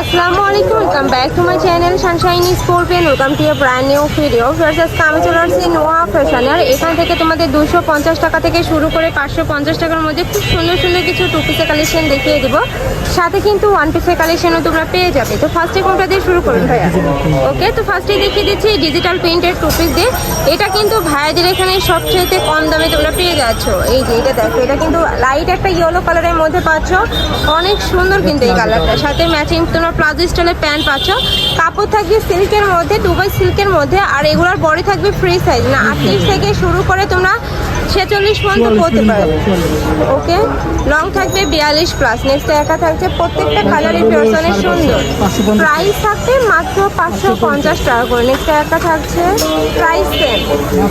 আসসালামু আলাইকুম welcome back to my channel sunshine is স্পোর্টেন welcome to a brand new video versus আমি চলে আসছি নোয়া ফ্যাশনের এখান থেকে তোমাদের দুশো পঞ্চাশ টাকা থেকে শুরু করে পাঁচশো পঞ্চাশ টাকার মধ্যে খুব সুন্দর সুন্দর কিছু টু পিসের কালেকশন দেখিয়ে দিব। সাথে কিন্তু ওয়ান পিসের কালেকশনও তোমরা পেয়ে যাবে। তো ফার্স্টে কোনটা দিয়ে শুরু করুন ভাইয়া? ওকে তো ফার্স্টে দেখিয়ে দিচ্ছি ডিজিটাল প্রিন্টের টু পিস দিয়ে। এটা কিন্তু ভাইয়াদের এখানে সবচেয়ে কম দামে তোমরা পেয়ে যাচ্ছ। এই যে এটা দেখো, এটা কিন্তু লাইট একটা ইয়েলো কালারের মধ্যে পাচ্ছ। অনেক সুন্দর কিন্তু এই কালারটা সাথে ম্যাচিং তোমরা প্লাজো স্টাইলের প্যান্ট পাচ্ছ কাপড় থাকবে সিল্কের মধ্যে দুবাই সিল্কের মধ্যে আর এগুলোর বডি থাকবে ফ্রি সাইজ না আটত্রিশ থেকে শুরু করে তোমরা ছেচল্লিশ পর্যন্ত পড়তে পারো ওকে লং থাকবে বিয়াল্লিশ প্লাস নেক্সট একা থাকছে প্রত্যেকটা কালারই অনেক সুন্দর। প্রাইস থাকবে মাত্র পাঁচশো পঞ্চাশ। টাকা করে। নেক্সট একা থাকছে প্রাইস সেম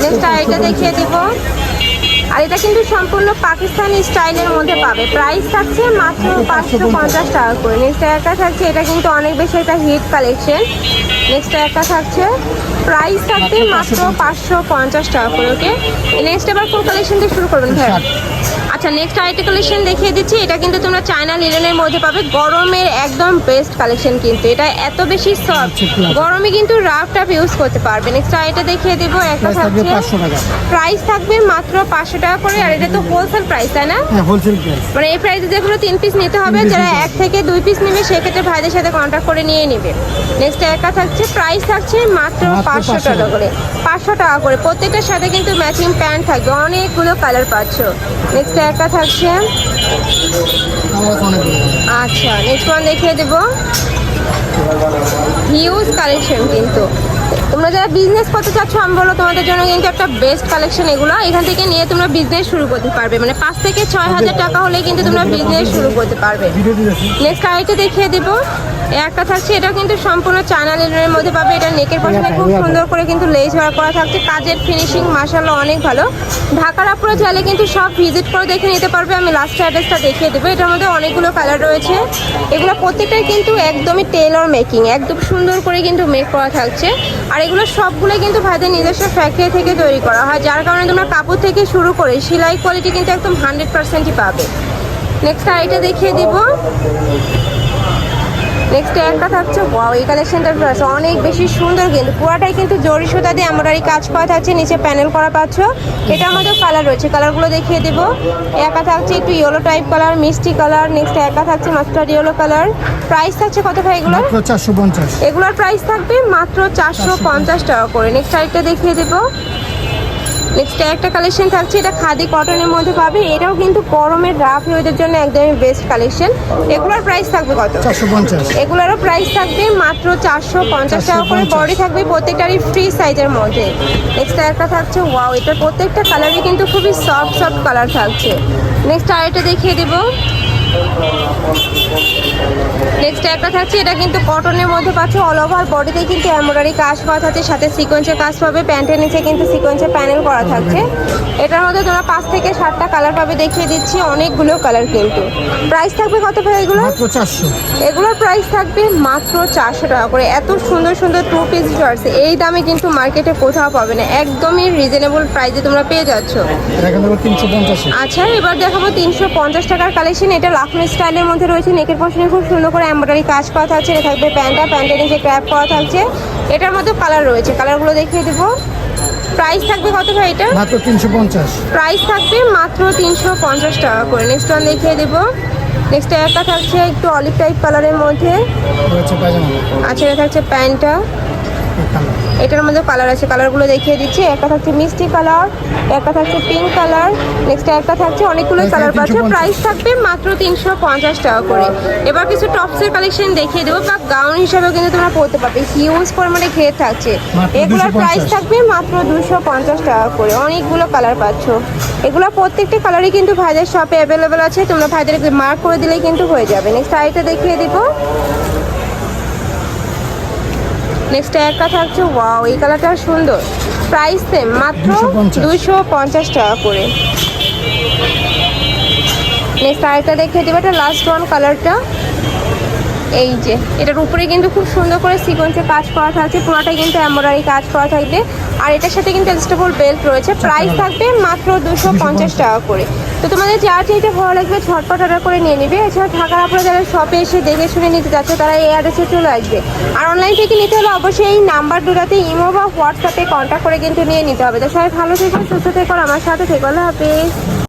নেক্সট আরেকটা দেখিয়ে দিব। আর এটা কিন্তু সম্পূর্ণ পাকিস্তানি স্টাইলের মধ্যে পাবে। প্রাইস থাকছে মাত্র পাঁচশো পঞ্চাশ। টাকা করে। নেক্সট একটা থাকছে এটা কিন্তু অনেক বেশি একটা হিট কালেকশন নেক্সট একটা থাকছে প্রাইস থাকবে মাত্র পাঁচশো পঞ্চাশ। টাকা করে ওকে নেক্সট এবার কোন কালেকশন দিয়ে শুরু করবেন ভাই? আচ্ছা নেক্সট আরেকটা কালেকশন দেখিয়ে দিচ্ছি। এটা কিন্তু তোমরা চায়না লিলেনের মধ্যে পাবে। গরমের একদম বেস্ট কালেকশন কিন্তু। এটা এত বেশি সফট গরমে কিন্তু রাফ টাফ ইউজ করতে পারবে। নেক্সট আরেকটা দেখিয়ে দিব। একটা থাকছে 500 টাকা। প্রাইস থাকবে মাত্র পাঁচশো টাকা করে। আর এটা তো হোলসেল প্রাইস তাই না? হ্যাঁ মানে এই প্রাইসে যেগুলো তিন পিস নিতে হবে যারা এক থেকে দুই পিস নেবে সেক্ষেত্রে ভাইদের সাথে কন্ট্যাক্ট করে নিয়ে নেবে। নেক্সট একা থাকছে প্রাইস থাকছে মাত্র পাঁচশো 500 টাকা টাকা। করে। পাঁচশো টাকা করে। প্রত্যেকটার সাথে কিন্তু ম্যাচিং প্যান্ট থাকবে। অনেকগুলো কালার পাচ্ছ। নেক্সট একা থাকছে। আচ্ছা নেক্সট ওয়ান দেখিয়ে দেবো। হিউজ কালেকশন কিন্তু। তোমরা যারা বিজনেস করতে চাচ্ছ আমি বলো তোমাদের জন্য কিন্তু একটা বেস্ট কালেকশন এগুলো। এখান থেকে নিয়ে তোমরা বিজনেস শুরু করতে পারবে। মানে পাঁচ থেকে ছয় হাজার টাকা হলে কিন্তু তোমরা বিজনেস শুরু করতে পারবে। নেক্সট আরেকটা দেখিয়ে দিব। একটা থাকছে এটা কিন্তু সম্পূর্ণ চায়না লিনের মধ্যে পাবে। এটা নেকের পাশে খুব সুন্দর করে কিন্তু লেজ ওয়ার করা থাকছে। কাজের ফিনিশিং মাসাল্লাহ অনেক ভালো। ঢাকার আপুরা চাইলে কিন্তু সব ভিজিট করে দেখে নিতে পারবে। আমি লাস্ট অ্যাড্রেসটা দেখিয়ে দেবো। এটার মধ্যে অনেকগুলো কালার রয়েছে। এগুলো প্রত্যেকটাই কিন্তু একদমই টেলর মেকিং একদম সুন্দর করে কিন্তু মেক করা থাকছে। আর এগুলো সবগুলোই কিন্তু ভাইদের নিজস্ব ফ্যাক্টরি থেকে তৈরি করা হয়, যার কারণে তোমরা কাপড় থেকে শুরু করে সেলাই কোয়ালিটি কিন্তু একদম হান্ড্রেড পার্সেন্টই পাবে। নেক্সট আরেকটা দেখিয়ে দিব। নেক্সট একটা থাকছে ওয়াও এই কালেকশনটা অনেক বেশি সুন্দর কিন্তু পুরাটাই কিন্তু জরি সুতা দিয়ে এমব্রয়ডারি কাজ করা থাকছে নিচে প্যানেল করা পাচ্ছ। এটার মধ্যে কালার রয়েছে কালারগুলো দেখিয়ে দেব। একা থাকছে একটু ইয়েলো টাইপ কালার মিষ্টি কালার নেক্সট একা থাকছে মাস্টার্ড ইয়েলো কালার প্রাইস থাকছে কত ভাই এগুলো চারশো পঞ্চাশ। এগুলোর প্রাইস থাকবে মাত্র চারশো পঞ্চাশ টাকা করে। নেক্সট আরেকটা দেখিয়ে দেবো। নেক্সট একটা কালেকশন থাকছে এটা খাদি কটনের মধ্যে পাবে এটাও কিন্তু গরমের রাফ ওয়েদের জন্য একদমই বেস্ট কালেকশন এগুলোর প্রাইস থাকবে কত? চারশো পঞ্চাশ। এগুলোরও প্রাইস থাকবে মাত্র চারশো পঞ্চাশ টাকা করে। 450 বডি থাকবে প্রত্যেকটারই ফ্রি সাইজের মধ্যে। নেক্সট একটা থাকছে ওয়াও এটা প্রত্যেকটা কালারই কিন্তু খুবই সফট সফট কালার থাকছে। নেক্সট আরেকটা দেখিয়ে দেবো। নেক্সট একটা থাকছে এটা কিন্তু কটনের মধ্যে পাচ্ছ অল ওভার বডিতে কিন্তু এমব্রয়ডারি কাজ করা থাকছে সাথে সিকোয়েন্সের কাজ পাবে প্যান্টের নিচে কিন্তু সিকোয়েন্সের প্যানেল করা থাকছে। এটার মধ্যে তোমরা পাঁচ থেকে সাতটা কালার পাবে দেখিয়ে দিচ্ছি অনেকগুলো কালার কিন্তু। প্রাইস থাকবে কত ভাই এগুলো? এগুলোর প্রাইস থাকবে মাত্র চারশো টাকা করে। এত সুন্দর সুন্দর টু পিস জার্সি এই দামে কিন্তু মার্কেটে কোথাও পাবে না। একদমই রিজনেবল প্রাইসে তোমরা পেয়ে যাচ্ছ। আচ্ছা এবার দেখাবো তিনশো পঞ্চাশ টাকার কালেকশন এটা লাখনো স্টাইলের মধ্যে রয়েছে নেকের পশনে খুব সুন্দর করে এমব্রয়ডারি কাজ করা থাকছে এটা থাকবে প্যান্টটা প্যান্টের নিচে ক্র্যাপ করা থাকছে এটার মধ্যে কালার রয়েছে। কালারগুলো দেখিয়ে দেবো। প্রাইস থাকবে কত ভাই এটা মাত্র তিনশো পঞ্চাশ। প্রাইস থাকবে মাত্র তিনশো পঞ্চাশ টাকা করে। নেক্সট ওয়ান দেখিয়ে দেবো। নেক্সট একটা থাকছে একটু অলিভ টাইপ কালারের মধ্যে। আচ্ছা এটা থাকছে প্যান্টটা। এটার মধ্যে কালার আছে। কালারগুলো দেখিয়ে দিচ্ছি। একটা থাকছে মিষ্টি কালার একটা থাকছে পিঙ্ক কালার নেক্সট একটা থাকছে অনেকগুলো কালার পাচ্ছে। 350 প্রাইস থাকবে মাত্র তিনশো পঞ্চাশ টাকা করে। এবার কিছু টপসের কালেকশন দেখিয়ে দেবো। বা গাউন হিসাবেও কিন্তু তোমরা পরতে পারবে। হিউজ পরিমাণে ঘের থাকছে। এগুলোর 250 প্রাইস থাকবে মাত্র দুশো পঞ্চাশ টাকা করে। অনেকগুলো কালার পাচ্ছ। এগুলো প্রত্যেকটি কালারই কিন্তু ভাইদের শপে অ্যাভেলেবেল আছে। তোমরা ভাইদের মার্ক করে দিলেই কিন্তু হয়ে যাবে। নেক্সট আইটা দেখিয়ে দিব। নেক্সট একটা থাকছে ওয়াও এই কালারটা সুন্দর। প্রাইস সেম মাত্র 250 দুইশো পঞ্চাশ টাকা করে। নেক্সট আরেকটা দেখে দেবো এটা লাস্ট ওয়ান কালারটা এই যে এটার উপরে কিন্তু খুব সুন্দর করে সিকোয়েন্সে কাজ করা থাকছে পুরোটাই কিন্তু এমব্রয়ডারি কাজ করা থাকবে। আর এটার সাথে কিন্তু এক্সটেবল বেল্ট রয়েছে প্রাইস থাকবে মাত্র দুশো পঞ্চাশ টাকা করে। তো তোমাদের যা চাইতে ভালো লাগবে ঝটপট অর্ডার করে নিয়ে নিবে। এছাড়া ঢাকার আপনারা যারা শপে এসে দেখে শুনে নিতে যাচ্ছে তারা এই অ্যাড্রেসে চলে আসবে। আর অনলাইন থেকে নিতে হলে অবশ্যই এই নাম্বার দুটাতে ইমো বা হোয়াটসঅ্যাপে কন্ট্যাক্ট করে কিন্তু নিয়ে নিতে হবে। তো সবাই ভালো থেকো সুস্থ থেকো আমার সাথে থেকো। হাফিজ।